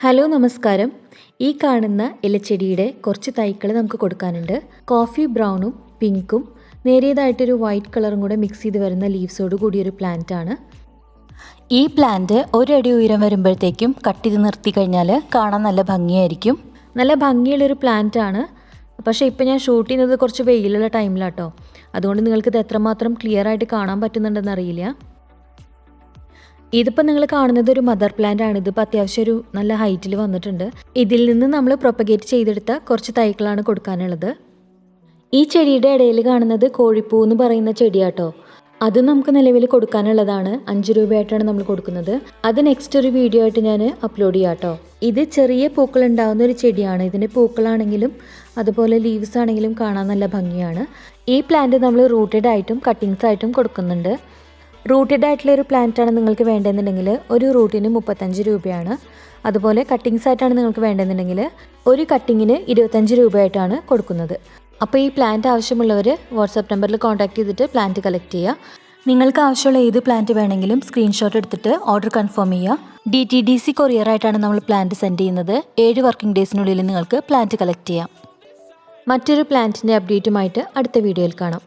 Hello നമസ്കാരം. ഈ കാണുന്ന ഇലച്ചെടിയുടെ കുറച്ച് തൈകൾ നമുക്ക് കൊടുക്കാനുണ്ട്. കോഫി ബ്രൗണും പിങ്കും. നേരിയതായിട്ടൊരു വൈറ്റ് കളറും കൂടെ മിക്സ് ചെയ്ത് വരുന്ന ലീവ്സോട് കൂടിയൊരു പ്ലാന്റ് ആണ്. ഈ പ്ലാന്റ് ഒരടി ഉയരം വരുമ്പോഴത്തേക്കും കട്ട് ചെയ്ത് നിർത്തി കഴിഞ്ഞാൽ കാണാൻ നല്ല ഭംഗിയായിരിക്കും. നല്ല ഭംഗിയുള്ളൊരു പ്ലാന്റ് ആണ്. പക്ഷേ ഇപ്പം ഞാൻ ഷൂട്ട് ചെയ്യുന്നത് കുറച്ച് വെയിലുള്ള ടൈമിലാട്ടോ. അതുകൊണ്ട് നിങ്ങൾക്കിത് എത്രമാത്രം ക്ലിയർ ആയിട്ട് കാണാൻ പറ്റുന്നുണ്ടെന്ന് അറിയില്ല. ഇതിപ്പോൾ നിങ്ങൾ കാണുന്നത് ഒരു മദർ പ്ലാന്റ് ആണ്. ഇതിപ്പോൾ അത്യാവശ്യം ഒരു നല്ല ഹൈറ്റിൽ വന്നിട്ടുണ്ട്. ഇതിൽ നിന്ന് നമ്മൾ പ്രൊപ്പഗേറ്റ് ചെയ്തെടുത്ത കുറച്ച് തൈകളാണ് കൊടുക്കാനുള്ളത്. ഈ ചെടിയുടെ ഇടയിൽ കാണുന്നത് കോഴിപ്പൂ എന്ന് പറയുന്ന ചെടിയാട്ടോ. അത് നമുക്ക് നിലവിൽ കൊടുക്കാനുള്ളതാണ്. അഞ്ച് രൂപയായിട്ടാണ് നമ്മൾ കൊടുക്കുന്നത്. അത് നെക്സ്റ്റ് ഒരു വീഡിയോ ആയിട്ട് ഞാൻ അപ്ലോഡ് ചെയ്യാം കേട്ടോ ഇത് ചെറിയ പൂക്കൾ ഉണ്ടാകുന്ന ഒരു ചെടിയാണ്. ഇതിന്റെ പൂക്കളാണെങ്കിലും അതുപോലെ ലീവ്സ് ആണെങ്കിലും കാണാൻ നല്ല ഭംഗിയാണ്. ഈ പ്ലാന്റ് നമ്മൾ റൂട്ടഡ് ആയിട്ടും കട്ടിങ്സ് ആയിട്ടും കൊടുക്കുന്നുണ്ട്. റൂട്ടഡ് ആയിട്ടുള്ള ഒരു പ്ലാന്റ് ആണ് നിങ്ങൾക്ക് വേണ്ടതെന്നുണ്ടെങ്കിൽ ഒരു റൂട്ടിന് മുപ്പത്തഞ്ച് രൂപയാണ്. അതുപോലെ കട്ടിങ്സ് ആയിട്ടാണ് നിങ്ങൾക്ക് വേണ്ടതെന്നുണ്ടെങ്കിൽ ഒരു കട്ടിങ്ങിന് ഇരുപത്തഞ്ച് രൂപയായിട്ടാണ് കൊടുക്കുന്നത്. അപ്പോൾ ഈ പ്ലാന്റ് ആവശ്യമുള്ളവർ വാട്സാപ്പ് നമ്പറിൽ കോൺടാക്ട് ചെയ്തിട്ട് പ്ലാന്റ് കളക്ട് ചെയ്യുക. നിങ്ങൾക്ക് ആവശ്യമുള്ള ഏത് പ്ലാന്റ് വേണമെങ്കിലും സ്ക്രീൻഷോട്ട് എടുത്തിട്ട് ഓർഡർ കൺഫേം ചെയ്യുക. ഡി ടി ഡി സി കൊറിയറായിട്ടാണ് നമ്മൾ പ്ലാന്റ് സെൻഡ് ചെയ്യുന്നത്. ഏഴ് വർക്കിംഗ് ഡേയ്സിനുള്ളിൽ നിങ്ങൾക്ക് പ്ലാന്റ് കളക്ട് ചെയ്യാം. മറ്റൊരു പ്ലാന്റിന്റെ അപ്ഡേറ്റുമായിട്ട് അടുത്ത വീഡിയോയിൽ കാണാം.